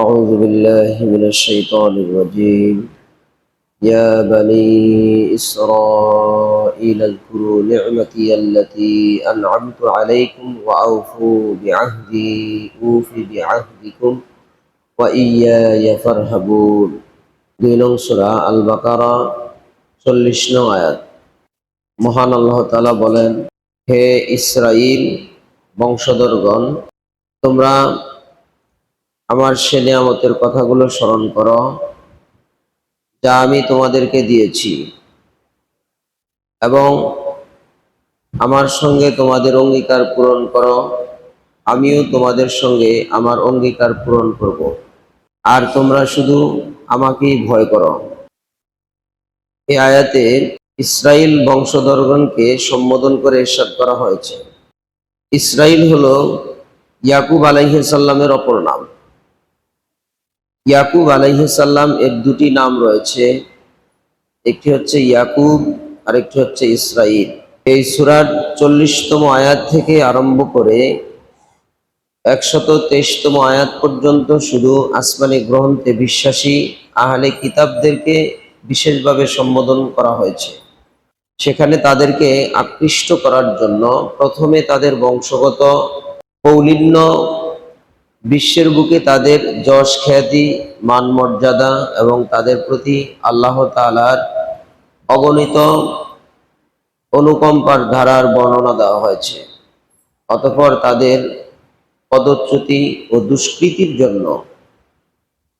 أعوذ بالله من الشيطان الرجيم يا بني إسرائيل اذكروا نعمتي التي أنعمت عليكم وأوفوا بعهدي أوف بعهدكم وإياي فارهبون দুই নং সুরা আল বাকারা চল্লিশ নং আয়াত মহান আল্লাহ তাআলা বলেন হে ইসরাইল বংশধরগণ তোমরা আমার সে নিয়ামতের কথাগুলো স্মরণ করো, যা আমি তোমাদেরকে দিয়েছি। এবং আমার সঙ্গে তোমাদের অঙ্গীকার পূরণ করো, আমিও তোমাদের সঙ্গে আমার অঙ্গীকার পূরণ করব। আর তোমরা শুধু আমাকেই ভয় করো। এই আয়াতে ইসরাইল বংশধরগণকে সম্বোধন করে ইরশাদ করা হয়েছে। ইসরাইল হলো ইয়াকুব আলাইসাল্লামের অপর নাম। ইয়াকুব আলাইসাল্লাম এর দুটি নাম রয়েছে। একটি হচ্ছে ইয়াকুব আর একটি হচ্ছে ইসরাইল এই সুরার চল্লিশতম আয়াত থেকে আরম্ভ করে একশত তেইশতম আয়াত পর্যন্ত শুধু আসমানি গ্রন্থে বিশ্বাসী আহলে কিতাবদেরকে বিশেষভাবে সম্বোধন করা হয়েছে। সেখানে তাদেরকে আকৃষ্ট করার জন্য প্রথমে তাদের বংশগত কৌলিন্য বিশ্বের বুকে তাদের যশ, খ্যাতি মান মর্যাদা এবং তাদের প্রতি আল্লাহ তালার অগণিত অনুকম্পার ধারার বর্ণনা দেওয়া হয়েছে। অতঃপর তাদের পদচ্যুতি ও দুষ্কৃতির জন্য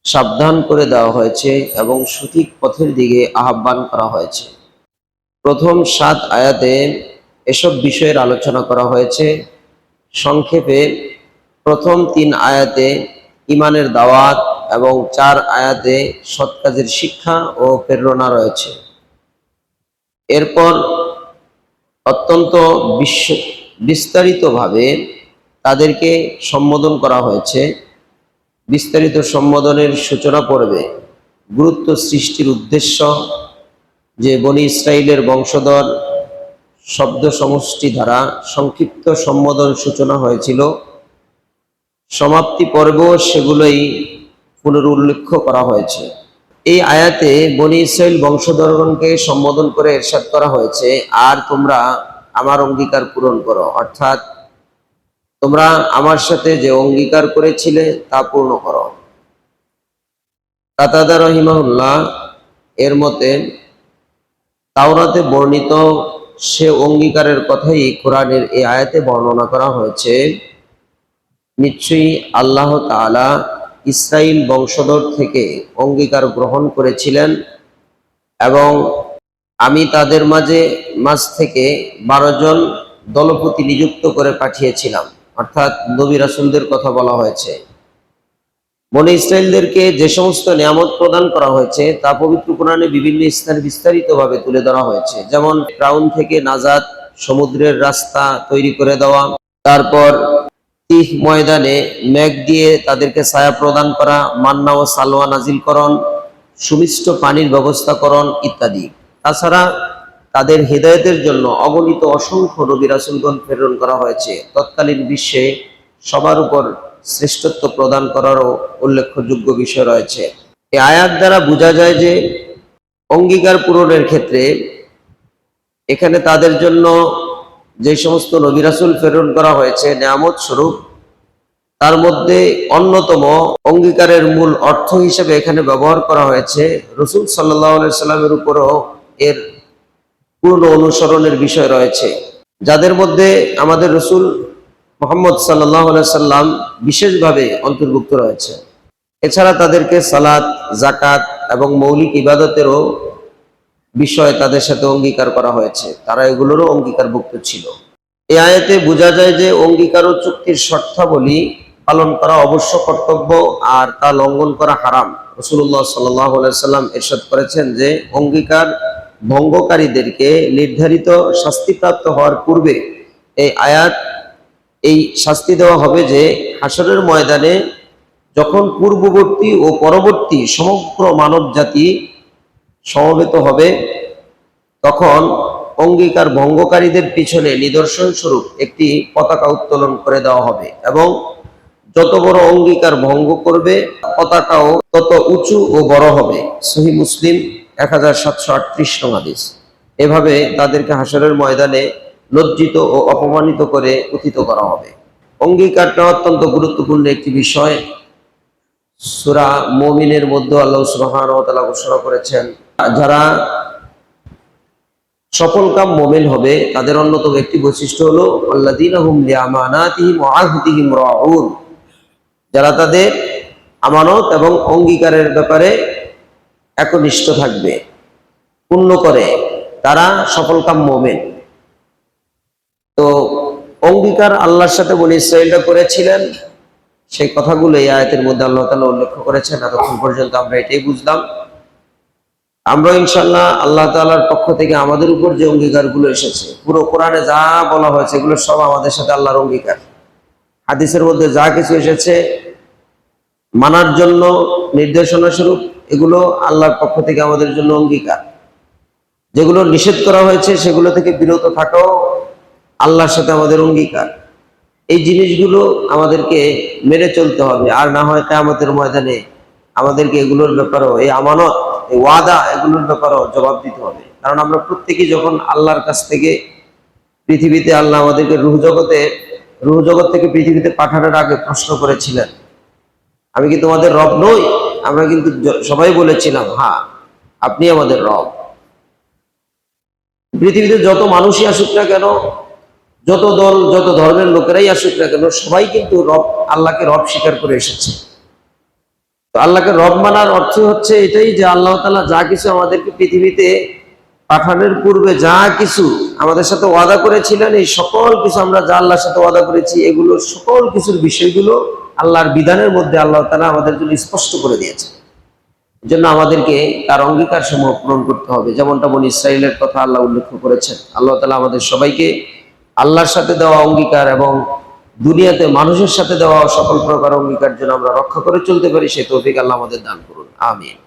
সাবধান করে দেওয়া হয়েছে এবং সঠিক পথের দিকে আহ্বান করা হয়েছে। প্রথম সাত আয়াতে এসব বিষয়ের আলোচনা করা হয়েছে। সংক্ষেপে প্রথম তিন আয়াতে ইমানের দাওয়াত এবং চার আয়াতে সৎ কাজের শিক্ষা ও প্রেরণা রয়েছে। এরপর অত্যন্ত বিশ্ব বিস্তারিতভাবে তাদেরকে সম্বোধন করা হয়েছে। বিস্তারিত সম্বোধনের সূচনা পড়বে গুরুত্ব সৃষ্টির উদ্দেশ্য যে বনি ইসরায়েলের বংশধর শব্দ সমষ্টি দ্বারা সংক্ষিপ্ত সম্বোধন সূচনা হয়েছিল সমাপ্তি পর্ব সেগুলোই পুনরুল্লেখ করা হয়েছে। এই আয়াতে বনি ইসরায়েল বংশধরগণকে সম্বোধন করে এরশাদ করা হয়েছে, আর তোমরা আমার অঙ্গীকার পূরণ করো। অর্থাৎ, তোমরা আমার সাথে যে অঙ্গীকার করেছিলে তা পূর্ণ করো। কাতাদা রহিমাহুল্লাহ এর মতে, তাওরাতে বর্ণিত সে অঙ্গীকারের কথাই কোরআনের এই আয়াতে বর্ণনা করা হয়েছে নিশ্চয়ই আল্লাহ তাআলা ইসরাইল বংশধর থেকে অঙ্গীকার গ্রহণ করেছিলেন এবং আমি তাদের মাঝে, মাঝ থেকে বারো জন দলপতি নিযুক্ত করে পাঠিয়েছিলাম। অর্থাৎ নবী রাসুলদের কথা বলা হয়েছে। বনে ইসরায়েলদেরকে যে সমস্ত নিয়ামত প্রদান করা হয়েছে, তা পবিত্র কোরআনে বিভিন্ন স্থানে বিস্তারিতভাবে তুলে ধরা হয়েছে। যেমন ক্রাউন থেকে নাজাদ সমুদ্রের রাস্তা তৈরি করে দেওয়া, তারপর তিহ ময়দানে মেঘ দিয়ে তাদেরকে ছায়া প্রদান করা, মান্না ও সালোয়া নাজিলকরণ সুমিষ্ট পানির ব্যবস্থাকরণ ইত্যাদি। তাছাড়া তাদের হৃদয়তের জন্য অগণিত অসংখ্য রাসুলগণ প্রেরণ করা হয়েছে। তৎকালীন বিশ্বে সবার উপর শ্রেষ্ঠত্ব প্রদান করারও উল্লেখযোগ্য বিষয় রয়েছে। এই আয়াত দ্বারা বোঝা যায় যে অঙ্গীকার পূরণের ক্ষেত্রে এখানে তাদের জন্য যে সমস্ত নবী রাসুল প্রেরণ করা হয়েছে নেয়ামত স্বরূপ, তার মধ্যে অন্যতম অঙ্গীকারের মূল অর্থ হিসেবে এখানে ব্যবহার করা হয়েছে। রসুল সাল্লাহ সাল্লামের উপরও এর পূর্ণ অনুসরণের বিষয় রয়েছে। যাদের মধ্যে আমাদের রসুল মোহাম্মদ সাল্লাহ সাল্লাম বিশেষভাবে অন্তর্ভুক্ত রয়েছে। এছাড়া তাদেরকে সালাত জাকাত এবং মৌলিক ইবাদতেরও বিষয় তাদের সাথে অঙ্গীকার করা হয়েছে। তারা এগুলোরও অঙ্গীকারভুক্ত ছিল। এই আয়াতে বোঝা যায় যে অঙ্গীকার ও চুক্তির শর্তাবলী পালন করা অবশ্য কর্তব্য আর তা লঙ্ঘন করা হারাম। রসুল্লাহ সাল্লাম এরশাদ করেছেন যে অঙ্গীকার ভঙ্গকারীদেরকে নির্ধারিত শাস্তিপ্রাপ্ত হওয়ার পূর্বে এই আয়াত, এই শাস্তি দেওয়া হবে যে হাসরের ময়দানে যখন পূর্ববর্তী ও পরবর্তী সমগ্র মানব জাতি সমবেত হবে, তখন অঙ্গীকার ভঙ্গকারীদের পিছনে নিদর্শন স্বরূপ একটি পতাকা উত্তোলন করে দেওয়া হবে এবং যত বড় অঙ্গীকার ভঙ্গ করবে, পতাকাও তত উঁচু ও বড় হবে। সহি মুসলিম এক হাজার সাতশো আটত্রিশ হাদিস। এভাবে তাদেরকে হাসরের ময়দানে লজ্জিত ও অপমানিত করে উথিত করা হবে। অঙ্গীকারটা অত্যন্ত গুরুত্বপূর্ণ একটি বিষয়। সুরা মমিনের মধ্যে আল্লাহ সুবহান ও ঘোষণা করেছেন যারা সফল কাম মোমেন হবে, তাদের অন্যতম একটি বৈশিষ্ট্য হলো আল্লাদিন হুম লিয়ামানাতিহিম ওয়া যারা তাদের আমানত এবং অঙ্গীকারের ব্যাপারে একনিষ্ঠ থাকবে, পূর্ণ করে, তারা সফল কাম মোমেন। তো অঙ্গীকার আল্লাহর সাথে বনি ইসরায়েলরা করেছিলেন, সেই কথাগুলো এই আয়াতের মধ্যে আল্লাহ তাআলা উল্লেখ করেছেন, এতক্ষণ পর্যন্ত আমরা এটাই বুঝলাম। আমরা ইনশাল্লাহ আল্লাহ তাআলার পক্ষ থেকে আমাদের উপর যে অঙ্গীকারগুলো এসেছে, পুরো কোরআনে যা বলা হয়েছে, এগুলো সব আমাদের সাথে আল্লাহর অঙ্গীকার। হাদিসের মধ্যে যা কিছু এসেছে, মানার জন্য নির্দেশনা স্বরূপ এগুলো আল্লাহর পক্ষ থেকে আমাদের জন্য অঙ্গীকার। যেগুলো নিষেধ করা হয়েছে, সেগুলো থেকে বিরত থাকাও আল্লাহর সাথে আমাদের অঙ্গীকার। এই জিনিসগুলো আমাদেরকে মেনে চলতে হবে, আর না হয় কেয়ামতের ময়দানে আমাদেরকে এগুলোর ব্যাপারেও, এই আমানত এই ওয়াদা এগুলোর ব্যাপারেও জবাব দিতে হবে। কারণ আমরা প্রত্যেকেই যখন আল্লাহর কাছ থেকে পৃথিবীতে আল্লাহ আমাদেরকে রুহ জগতে, রুহ জগৎ থেকে পৃথিবীতে পাঠানোর আগে প্রশ্ন করেছিলেন। আমি কি তোমাদের রব নই? আমরা কিন্তু সবাই বলেছিলাম হ্যাঁ আপনি আমাদের রব। পৃথিবীতে যত মানুষই আসুক না কেন, যত দল, যত ধর্মের লোকেরাই আসুক না কেন, সবাই কিন্তু রব, আল্লাহকে রব স্বীকার করে এসেছে। তো আল্লাহকে রব মানার অর্থ হচ্ছে এটাই যে আল্লাহ তালা যা কিছু আমাদেরকে পৃথিবীতে পাঠানোর পূর্বে যা কিছু আমাদের সাথে ওয়াদা করেছিলেন, এই সকল কিছু আমরা যা আল্লাহর সাথে ওয়াদা করেছি, এগুলো সকল কিছুর বিষয়গুলো আল্লাহর বিধানের মধ্যে আল্লাহ তাআলা আমাদের জন্য স্পষ্ট করে দিয়েছে জন্য আমাদেরকে তার অঙ্গীকার সমূহ পূরণ করতে হবে। যেমনটা বনি ইসরায়েলের কথা আল্লাহ উল্লেখ করেছেন। আল্লাহ তালা আমাদের সবাইকে আল্লাহর সাথে দেওয়া অঙ্গীকার এবং দুনিয়াতে মানুষের সাথে দেওয়া সকল প্রকার অঙ্গীকার যেন আমরা রক্ষা করে চলতে পারি সে তৌফিক আল্লাহ আমাদের দান করুন। আমিন।